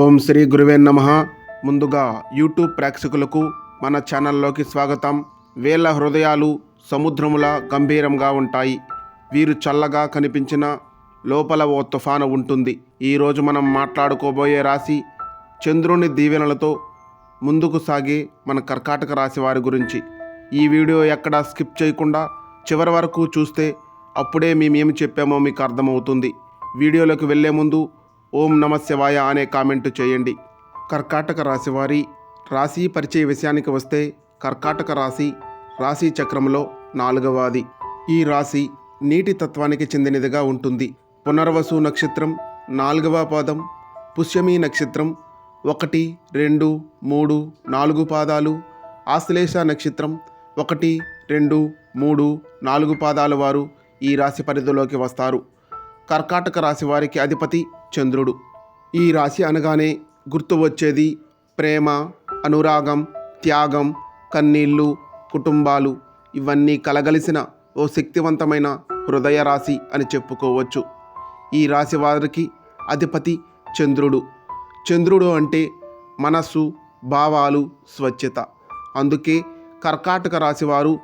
ఓం శ్రీ గురువే నమ. ముందుగా యూట్యూబ్ ప్రేక్షకులకు మన ఛానల్లోకి స్వాగతం. వేల హృదయాలు సముద్రముల గంభీరంగా ఉంటాయి. వీరు చల్లగా కనిపించిన లోపల ఓ తుఫాను ఉంటుంది. ఈరోజు మనం మాట్లాడుకోబోయే రాశి చంద్రుని దీవెనలతో ముందుకు సాగే మన కర్కాటక రాశి వారి గురించి. ఈ వీడియో ఎక్కడా స్కిప్ చేయకుండా చివరి వరకు చూస్తే అప్పుడే మేమేమి చెప్పామో మీకు అర్థమవుతుంది. వీడియోలోకి వెళ్ళే ముందు ఓం నమ శివాయ అనే కామెంట్ చేయండి. కర్కాటక రాశివారి రాశి పరిచయ విషయానికి వస్తే కర్కాటక రాశి రాశి చక్రంలో నాలుగవది. ఈ రాశి నీటి తత్వానికి చెందినదిగా ఉంటుంది. పునర్వసు నక్షత్రం నాలుగవ పాదం పుష్యమి నక్షత్రం ఒకటి రెండు మూడు నాలుగు పాదాలు ఆశ్లేష నక్షత్రం ఒకటి రెండు మూడు నాలుగు పాదాల వారు ఈ రాశి పరిధిలోకి వస్తారు. కర్కాటక రాశి వారికి అధిపతి చంద్రుడు. ఈ రాశి అనగానే గుర్తు వచ్చేది ప్రేమ అనురాగం త్యాగం కన్నీళ్ళు కుటుంబాలు. ఇవన్నీ కలగలిసిన ఓ శక్తివంతమైన హృదయ రాశి అని చెప్పుకోవచ్చు. ఈ రాశి వారికి అధిపతి చంద్రుడు. చంద్రుడు అంటే మనస్సు భావాలు స్వచ్ఛత. అందుకే కర్కాటక రాశివారు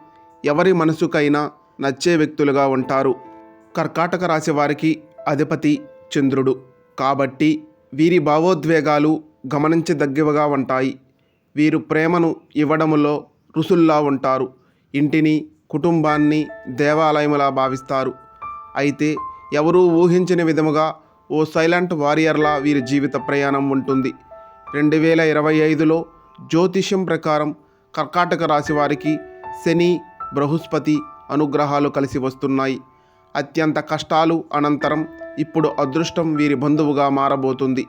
ఎవరి మనసుకైనా నచ్చే వ్యక్తులుగా ఉంటారు. కర్కాటక రాశి వారికి అధిపతి చంద్రుడు. కాబట్టి వీరి భావోద్వేగాలు గమనించదగ్గవగా ఉంటాయి. వీరు ప్రేమను ఇవ్వడములో రుసుల్లా ఉంటారు. ఇంటిని కుటుంబాన్ని దేవాలయములా భావిస్తారు. అయితే ఎవరూ ఊహించని విధముగా ఓ సైలెంట్ వారియర్లా వీరి జీవిత ప్రయాణం ఉంటుంది. రెండు వేల ఇరవై ఐదులో జ్యోతిష్యం ప్రకారం కర్కాటక రాశి వారికి శని బృహస్పతి అనుగ్రహాలు కలిసి వస్తున్నాయి. అత్యంత కష్టాలు అనంతరం ఇప్పుడు అదృష్టం వీరి బంధువుగా మారబోతుంది.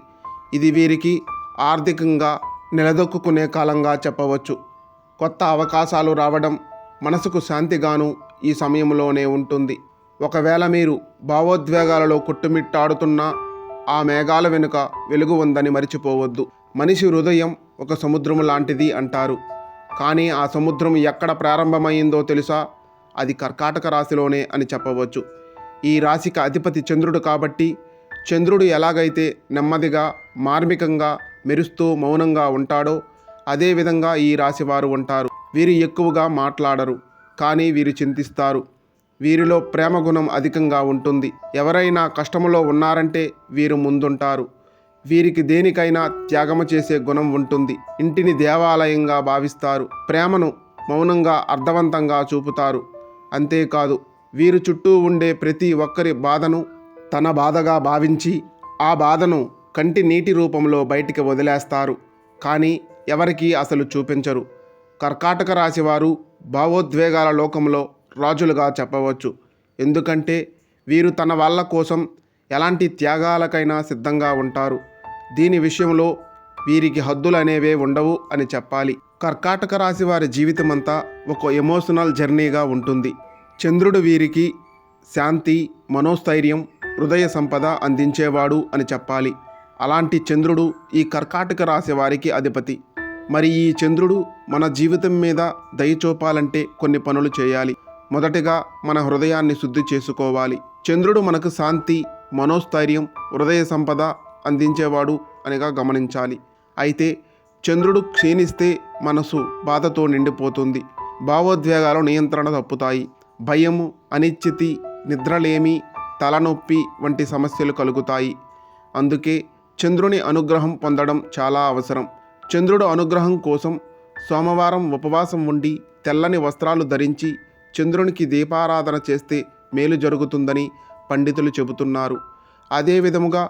ఇది వీరికి ఆర్థికంగా నిలదొక్కునే కాలంగా చెప్పవచ్చు. కొత్త అవకాశాలు రావడం మనసుకు శాంతిగాను ఈ సమయంలోనే ఉంటుంది. ఒకవేళ మీరు భావోద్వేగాలలో కొట్టుమిట్టాడుతున్నా ఆ మేఘాల వెనుక వెలుగు ఉందని మరిచిపోవద్దు. మనిషి హృదయం ఒక సముద్రం లాంటిది అంటారు. కానీ ఆ సముద్రం ఎక్కడ ప్రారంభమైందో తెలుసా? అది కర్కాటక రాశిలోనే అని చెప్పవచ్చు. ఈ రాశికి అధిపతి చంద్రుడు కాబట్టి చంద్రుడు ఎలాగైతే నెమ్మదిగా మార్మికంగా మెరుస్తూ మౌనంగా ఉంటాడో అదేవిధంగా ఈ రాశి వారు ఉంటారు. వీరు ఎక్కువగా మాట్లాడరు కానీ వీరు చింతిస్తారు. వీరిలో ప్రేమ గుణం అధికంగా ఉంటుంది. ఎవరైనా కష్టములో ఉన్నారంటే వీరు ముందుంటారు. వీరికి దేనికైనా త్యాగము చేసే గుణం ఉంటుంది. ఇంటిని దేవాలయంగా భావిస్తారు. ప్రేమను మౌనంగా అర్థవంతంగా చూపుతారు. అంతేకాదు వీరు చుట్టూ ఉండే ప్రతి ఒక్కరి బాధను తన బాధగా భావించి ఆ బాధను కంటి నీటి రూపంలో బయటికి వదిలేస్తారు. కానీ ఎవరికీ అసలు చూపించరు. కర్కాటక రాశివారు భావోద్వేగాల లోకంలో రాజులుగా చెప్పవచ్చు. ఎందుకంటే వీరు తన వాళ్ళ కోసం ఎలాంటి త్యాగాలకైనా సిద్ధంగా ఉంటారు. దీని విషయంలో వీరికి హద్దులు అనేవే ఉండవు అని చెప్పాలి. కర్కాటక రాశి వారి జీవితమంతా ఒక ఎమోషనల్ జర్నీగా ఉంటుంది. చంద్రుడు వీరికి శాంతి మనోస్థైర్యం హృదయ సంపద అందించేవాడు అని చెప్పాలి. అలాంటి చంద్రుడు ఈ కర్కాటక రాశి వారికి అధిపతి. మరి ఈ చంద్రుడు మన జీవితం మీద దయ చూపాలంటే కొన్ని పనులు చేయాలి. మొదటిగా మన హృదయాన్ని శుద్ధి చేసుకోవాలి. చంద్రుడు మనకు శాంతి మనోస్థైర్యం హృదయ సంపద అందించేవాడు అనిగా గమనించాలి. అయితే చంద్రుడు క్షీణిస్తే మనసు బాధతో నిండిపోతుంది. భావోద్వేగాలు నియంత్రణ తప్పుతాయి. భయము అనిశ్చితి నిద్రలేమి తలనొప్పి వంటి సమస్యలు కలుగుతాయి. అందుకే చంద్రుని అనుగ్రహం పొందడం చాలా అవసరం. చంద్రుడు అనుగ్రహం కోసం సోమవారం ఉపవాసం ఉండి తెల్లని వస్త్రాలు ధరించి చంద్రునికి దీపారాధన చేస్తే మేలు జరుగుతుందని పండితులు చెబుతున్నారు. అదే విధముగా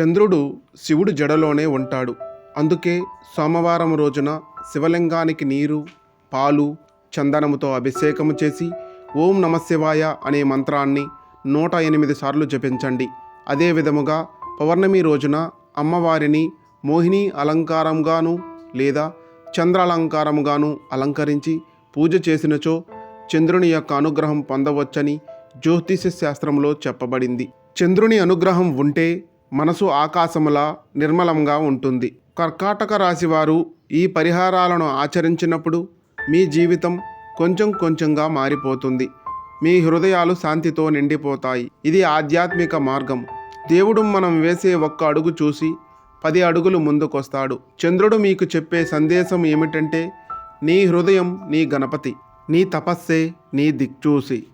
చంద్రుడు శివుడు జడలోనే ఉంటాడు. అందుకే సోమవారం రోజున శివలింగానికి నీరు పాలు చందనముతో అభిషేకము చేసి ఓం నమశివాయ అనే మంత్రాన్ని నూట ఎనిమిది సార్లు జపించండి. అదే విధముగా పౌర్ణమి రోజున అమ్మవారిని మోహిని అలంకారంగాను లేదా చంద్ర అలంకారముగాను అలంకరించి పూజ చేసినచో చంద్రుని యొక్క అనుగ్రహం పొందవచ్చని జ్యోతిష శాస్త్రంలో చెప్పబడింది. చంద్రుని అనుగ్రహం ఉంటే మనసు ఆకాశములా నిర్మలంగా ఉంటుంది. కర్కాటక రాశివారు ఈ పరిహారాలను ఆచరించినప్పుడు మీ జీవితం కొంచెం కొంచెంగా మారిపోతుంది. మీ హృదయాలు శాంతితో నిండిపోతాయి. ఇది ఆధ్యాత్మిక మార్గం. దేవుడు మనం వేసే ఒక్క అడుగు చూసి పది అడుగులు ముందుకొస్తాడు. చంద్రుడు మీకు చెప్పే సందేశం ఏమిటంటే నీ హృదయం నీ గణపతి నీ తపస్సే నీ దిక్చూసి.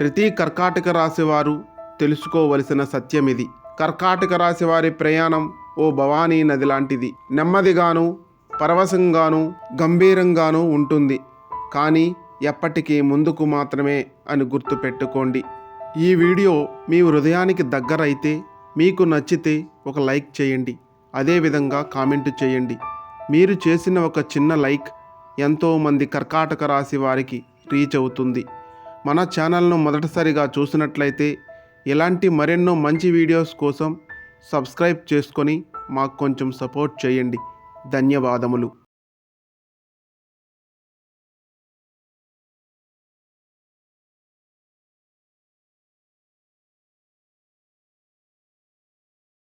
ప్రతి కర్కాటక రాశి వారు తెలుసుకోవలసిన సత్యమిది. కర్కాటక రాశి వారి ప్రయాణం ఓ భవానీ నది లాంటిది. నెమ్మదిగాను పరవశంగాను గంభీరంగాను ఉంటుంది. కానీ ఎప్పటికీ ముందుకు మాత్రమే అని గుర్తుపెట్టుకోండి ఈ వీడియో మీ హృదయానికి దగ్గర అయితే మీకు నచ్చితే ఒక లైక్ చేయండి. అదేవిధంగా కామెంట్ చేయండి. మీరు చేసిన ఒక చిన్న లైక్ ఎంతోమంది కర్కాటక రాశి వారికి రీచ్ అవుతుంది. మన ఛానల్ను మొదటిసారిగా చూసినట్లయితే ఇలాంటి మరెన్నో మంచి వీడియోస్ కోసం సబ్స్క్రైబ్ చేసుకొని మాకు కొంచెం సపోర్ట్ చేయండి. ధన్యవాదములు.